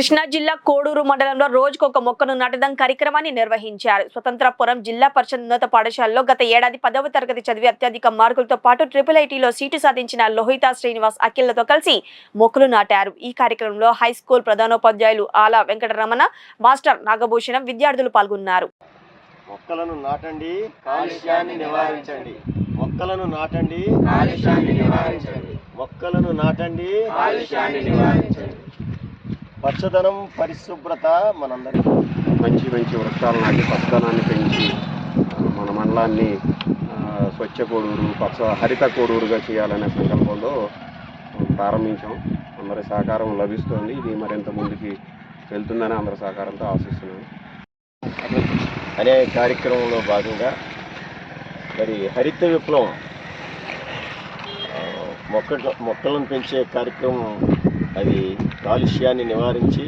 కృష్ణా జిల్లా కోడూరు మండలంలో రోజుకు ఒక మొక్కను నాటడం కార్యక్రమాన్ని నిర్వహించారు. స్వతంత్రపురం జిల్లా పరిషత్ ఉన్నత పాఠశాలలో గత ఏడాది పదవ తరగతి చదివి అత్యధిక మార్కులతో పాటు ట్రిపుల్ ఐటీలో సీటు సాధించిన లోహిత శ్రీనివాస్ అఖిల్లతో కలిసి మొక్కలు నాటారు. ఈ కార్యక్రమంలో హై స్కూల్ ప్రధానోపాధ్యాయులు ఆల వెంకటరమణ మాస్టర్ నాగభూషణం విద్యార్థులు పాల్గొన్నారు. మొక్కలను నాటండి కాలుష్యాన్ని నివారించండి. మొక్కలను నాటండి కాలుష్యాన్ని నివారించండి. మొక్కలను నాటండి కాలుష్యాన్ని నివారించండి. పచ్చదనం పరిశుభ్రత మనందరికీ. మంచి మంచి వృక్షాలు నాటి పచ్చదనాన్ని పెంచి మన మండలాన్ని స్వచ్ఛ కోడూరు పచ్చ హరిత కోడూరుగా చేయాలనే సంకల్పంలో ప్రారంభించాం. అందరి సహకారం లభిస్తోంది. ఇది మరింత ముందుకి వెళ్తుందని అందరి సహకారంతో ఆశిస్తున్నాను. అనే కార్యక్రమంలో భాగంగా మరి హరిత విప్లవం మొక్క మొక్కలను పెంచే కార్యక్రమం అది కాలుష్యాన్ని నివారించి